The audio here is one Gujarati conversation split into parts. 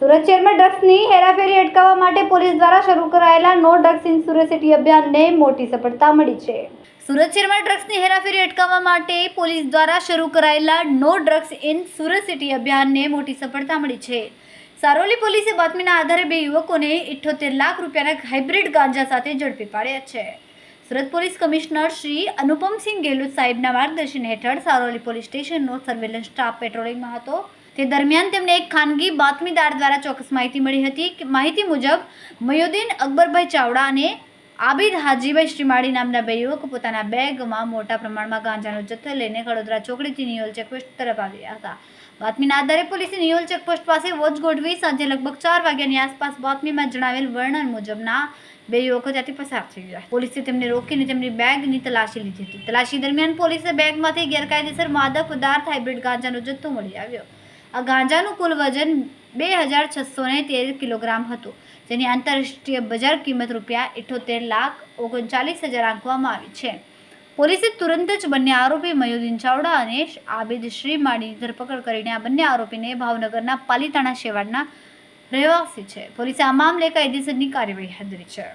સુરત શહેરમાં ડ્રગ્સની હેરાફેરી અટકાવવા માટે પોલીસ દ્વારા શરૂ કરાયેલા no drugs in Surat city અભિયાનને મોટી સફળતા મળી છે. સુરત શહેરમાં ડ્રગ્સની હેરાફેરી અટકાવવા માટે પોલીસ દ્વારા શરૂ કરાયેલા no drugs in Surat city અભિયાનને મોટી સફળતા મળી છે. સારોલી પોલીસે બાતમીના આધારે બે યુવકોને ઇઠ્ઠોતેર લાખ રૂપિયાના હાઇબ્રિડ ગાંજા સાથે ઝડપી પાડ્યા છે. સુરત પોલીસ કમિશનર શ્રી અનુપમસિંહ ગેહલોત સાહેબના માર્ગદર્શન હેઠળ સારોલી પોલીસ સ્ટેશનનો સર્વેલન્સ સ્ટાફ પેટ્રોલિંગમાં હતો. તે દરમિયાન તેમને એક ખાનગી બાતમીદાર દ્વારા ચોક્કસ માહિતી મળી હતી માહિતી મુજબ મયુદ્દીન અકબરભાઈ ચાવડા અને આબિદ હાજીભાઈ શ્રીમાળી નામના બે યુવક પોતાના બેગમાં મોટા પ્રમાણમાં ગાંજાનો જથ્થો લઈને કડોદરા ચોકડીથી નિયોલ ચેકપોસ્ટ તરફ આવ્યા હતા. બાતમીના આધારે પોલીસે નિયોલ ચેકપોસ્ટ પાસે વોચ ગોઠવી સાંજે લગભગ ચાર વાગ્યાની આસપાસ બાતમીમાં જણાવેલ વર્ણન મુજબના બે યુવકો ત્યાંથી પસાર થઈ ગયા. પોલીસે તેમને રોકીને તેમની બેગની તલાશી લીધી હતી. તલાશી દરમિયાન પોલીસે બેગમાંથી ગેરકાયદેસર માદક પદાર્થ, હાઇબ્રિડ ગાંજાનો જથ્થો મળી આવ્યો. આ ગાંજાનું કુલ વજન બે હજાર છસો તેર કિલોગ્રામ હતું, જેની આંતરરાષ્ટ્રીય બજાર કિંમત રૂપિયા ઇઠોતેર લાખ ઓગણચાલીસ હજાર આંકવામાં આવી છે. પોલીસે તુરંત જ બંને આરોપી મયુદ્દીન ચાવડા અને આબિદ શ્રીમાળીની ધરપકડ કરીને આ બંને આરોપીને ભાવનગરના પાલીતાણા શેવાડના રહેવાસી છે. પોલીસે આ મામલે કાયદેસરની કાર્યવાહી હાથ ધરી છે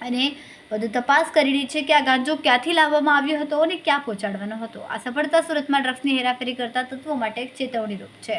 અને વધુ તપાસ કરી રહી છે કે આ ગાંજો ક્યાંથી લાવવામાં આવ્યો હતો અને ક્યાં પહોંચાડવાનો હતો. આ સફળતા સુરતમાં ડ્રગ્સની હેરાફેરી કરતા તત્વો માટે એક ચેતવણીરૂપ છે.